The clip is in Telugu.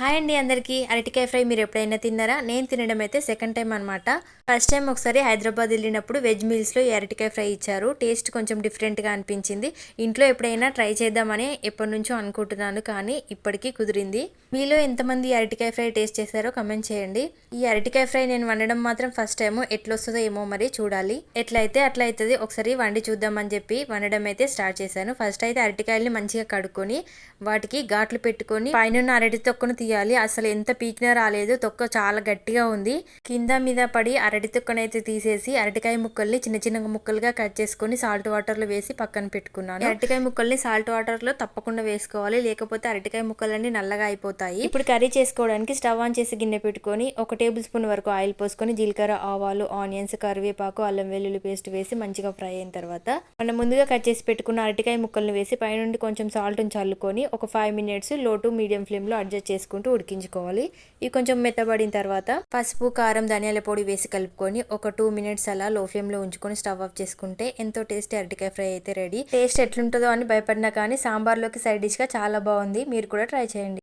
హాయ్ అండి అందరికీ. అరటికాయ ఫ్రై మీరు ఎప్పుడైనా తిన్నారా? నేను తినడం అయితే సెకండ్ టైం అనమాట ఫస్ట్ టైం ఒకసారి హైదరాబాద్ వెళ్ళినప్పుడు వెజ్ మీల్స్లో ఈ అరటికాయ ఫ్రై ఇచ్చారు. టేస్ట్ కొంచెం డిఫరెంట్గా అనిపించింది. ఇంట్లో ఎప్పుడైనా ట్రై చేద్దామని ఎప్పటి నుంచో అనుకుంటున్నాను కానీ ఇప్పటికీ కుదిరింది. మీలో ఎంతమంది అరటికాయ ఫ్రై టేస్ట్ చేశారో కమెంట్ చేయండి. ఈ అరటికాయ ఫ్రై నేను వండడం మాత్రం ఫస్ట్ టైం ఎట్లొస్తుందో ఏమో మరి చూడాలి. ఎట్లయితే అట్లా అవుతుంది ఒకసారి వండి చూద్దామని చెప్పి వండడం అయితే స్టార్ట్ చేశాను. ఫస్ట్ అయితే అరటికాయల్ని మంచిగా కడుక్కొని వాటికి ఘాట్లు పెట్టుకొని పైన అరటి తొక్కను తీయాలి అసలు ఎంత పీకినా రాలేదు. తొక్క చాలా గట్టిగా ఉంది. కింద మీద పడి అరటి తొక్కనైతే తీసేసి అరటికాయ ముక్కల్ని చిన్న చిన్న ముక్కలుగా కట్ చేసుకొని సాల్ట్ వాటర్లో వేసి పక్కన పెట్టుకున్నాను. అరటికాయ ముక్కల్ని సాల్ట్ వాటర్లో తప్పకుండా వేసుకోవాలి. లేకపోతే అరటికాయ ముక్కలన్నీ నల్లగా అయిపోతాయి. ఇప్పుడు కర్రీ చేసుకోవడానికి స్టవ్ ఆన్ చేసి గిన్నె పెట్టుకొని ఒక టేబుల్ స్పూన్ వరకు ఆయిల్ పోసుకొని జీలకర్ర ఆవాలు ఆనియన్స్ కరివేపాకు అల్లం వెల్లుల్లి పేస్ట్ వేసి మంచిగా ఫ్రై అయిన తర్వాత మనం ముందుగా కట్ చేసి పెట్టుకున్న అరటికాయ ముక్కల్ని వేసి పైనుండి కొంచెం సాల్ట్ చల్లుకొని ఒక ఫైవ్ మినిట్స్లో టు మీడియం ఫ్లేమ్లో అడ్జస్ట్ వేసుకుంటూ ఉడికించుకోవాలి. ఇవి కొంచెం మెత్తబడిన తర్వాత పసుపు కారం ధనియాల పొడి వేసి కలుపుకొని ఒక టూ మినిట్స్ అలా లో ఫ్లేమ్లో ఉంచుకొని స్టవ్ ఆఫ్ చేసుకుంటే ఎంతో టేస్టీ అరటికాయ ఫ్రై అయితే రెడీ. టేస్ట్ ఎట్లుంటుందో అని భయపడినా కానీ సాంబార్లోకి సైడ్ డిష్గా చాలా బాగుంది. మీరు కూడా ట్రై చేయండి.